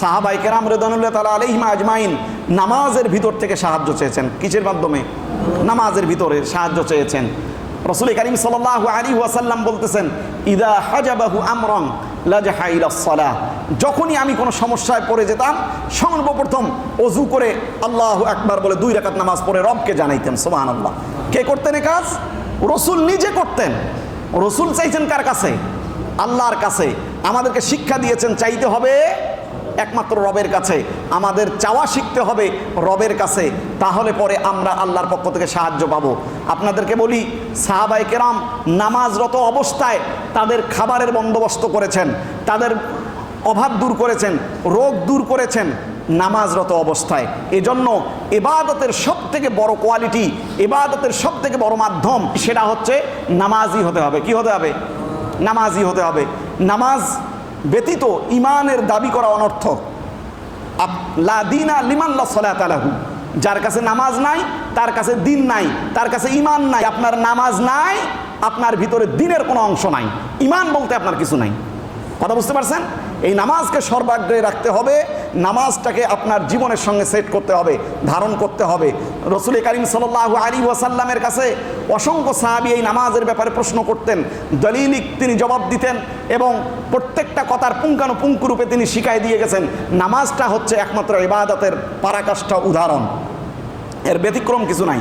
সাহাবাইকেরাম রেদানুল্লাহ তালা আলহিমা আজমাইন নামাজের ভিতর থেকে সাহায্য চেয়েছেন। কিসের মাধ্যমে? নামাজের ভিতরে সাহায্য চেয়েছেন। রসুল করিম সাল্লাহ আলী ওয়াসাল্লাম বলতেছেন, ইদা হাজাবাহু আমরং লাজাহাইলাসসালাহ যখনই আমি কোনো সমস্যায় পড়ে যেতাম, সর্বপ্রথম অজু করে আল্লাহ একবার বলে দুই রাকাত নামাজ পড়ে রবকে জানাইতেন সোমান আল্লাহ কে করতেন এ কাজ? রসুল নিজে করতেন। রসুল চাইছেন কার কাছে? আল্লাহর কাছে। আমাদেরকে শিক্ষা দিয়েছেন, চাইতে হবে একমাত্র রবের কাছে আমাদের চাওয়া শিখতে হবে রবের কাছে, তাহলে পরে আমরা আল্লাহর পক্ষ থেকে সাহায্য পাবো। আপনাদেরকে বলি সাহাবাই কেরাম নামাজরত অবস্থায় তাদের খাবারের বন্দোবস্ত করেছেন, তাদের অভাব দূর করেছেন, রোগ দূর করেছেন নামাজরত অবস্থায়। এজন্য এবাদতের সব থেকে বড় কোয়ালিটি এবাদতের সব থেকে বড় মাধ্যম সেটা হচ্ছে নামাজি হতে হবে। কি হতে হবে? নামাজি হতে হবে। নামাজ ব্যতীত ইমানের দাবি করা অনর্থক আপ- লা দিনা লিমাল্লা সলাত আলাহু যার কাছে নামাজ নাই, তার কাছে দিন নাই, তার কাছে ইমান নাই, আপনার নামাজ নাই, আপনার ভিতরে দিনের কোনো অংশ নাই। ইমান বলতে আপনার কিছু নাই। কথা বুঝতে পারছেন? এই নামাজকে সর্বাগ্রে রাখতে হবে, নামাজটাকে আপনার জীবনের সঙ্গে সেট করতে হবে, ধারণ করতে হবে। রসুল করিম সাল্লাহ আলী ওয়াসাল্লামের কাছে অসংখ্য সাহাবি এই নামাজের ব্যাপারে প্রশ্ন করতেন দলিলিক তিনি জবাব দিতেন এবং প্রত্যেকটা কথার পুঙ্খানুপুঙ্খ রূপে তিনি শিখাই দিয়ে গেছেন। নামাজটা হচ্ছে একমাত্র ইবাদতের পারাকাষ্ঠা উদাহরণ। এর ব্যতিক্রম কিছু নাই।